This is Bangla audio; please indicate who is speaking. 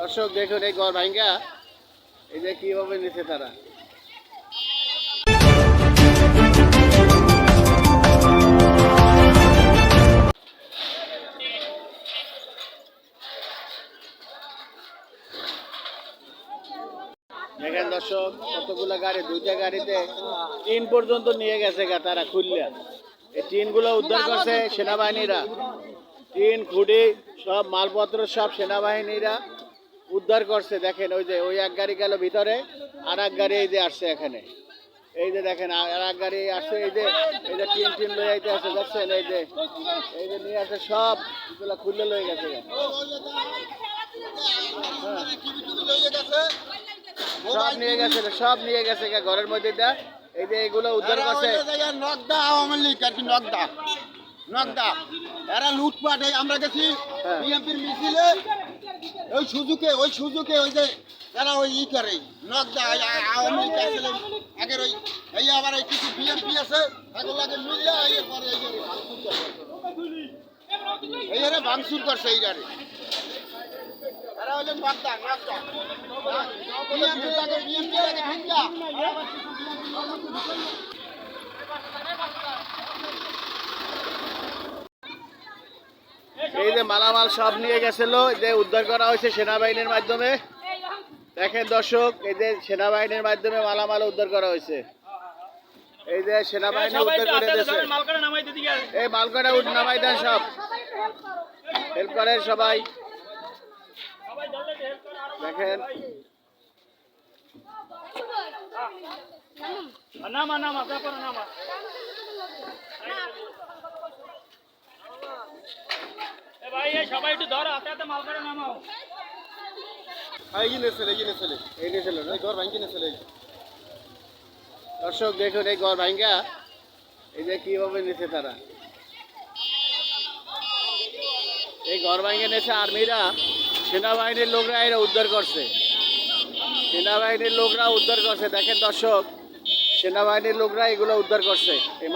Speaker 1: দর্শক, দেখুন এই ঘর ভাঙ্গা। এই যে কীভাবে নিচ্ছে তারা। দেখেন দর্শক, কতগুলো গাড়ি, দুইটা গাড়িতে টিন পর্যন্ত নিয়ে গেছে গা তারা খুললে। এই টিনগুলো উদ্ধার করছে সেনাবাহিনীরা। টিন খুঁড়ি সব মালপত্র সব সেনাবাহিনীরা। উদ্ধার করছে দেখেন ওই যে ওই এক গাড়ি গেল ভিতরে আর এক গাড়ি এই যে আসছে এখানে। এই যে দেখেন আর এক গাড়ি আসছে এই যে এই যে টিম টিম লয়ে আইতে আছে দেখছেন? এই যে এই যে নিয়ে আসছে সব এগুলো খুললে লয়ে গেছে। সব নিয়ে গেছে সব নিয়ে গেছে ঘরের মধ্যে দা এই যে এগুলো উদ্ধার করছে।
Speaker 2: নকদা আওয়ামী লীগ আর কি নকদা নকদা এরা লুটপাট আমরা গেছি
Speaker 1: হ্যাঁ।
Speaker 2: বিএনপির মিছিলে ওই সুযোগে ওই সুযোগে ওই যে তারা ওই ই করে নকদা এই আ- আওয়ামী লীগ আসলে আগের ওই, এই আবার এই কিছু বিএনপি আছে এগুলো আগে মিললে এই ভাঙচুর করছে। এই এরা ভাঙচুর করছে এই গাড়ি। নকদা বিএনপি লাগে বিএনপি লাগে ভিঙ্গা
Speaker 1: এই যে মালামাল সব নিয়ে গেছিল এই যে উদ্ধার করা হয়েছে সেনাবাহিনীর মাধ্যমে। দেখেন দর্শক এই যে সেনাবাহিনীর মাধ্যমে মালামাল উদ্ধার করা হয়েছে। এই যে সেনাবাহিনী উদ্ধার করে দিয়েছে। এই মালকাটা উঠ নামাই দেন সব। হেল্প করেন সবাই। দেখেন।
Speaker 3: নামা নামা নামা।
Speaker 1: দর্শক, দেখুন, এই ঘর ভাঙ্গা এই যে কীভাবে নিচ্ছে তারা। এই ঘর ভাঙ্গে নিয়েছে আর্মিরা, সেনাবাহিনীর লোকরা এরা উদ্ধার করছে। সেনাবাহিনীর লোকরা উদ্ধার করছে। দেখেন দর্শক, সেনাবাহিনীর লোকরা এগুলো উদ্ধার করছে। এই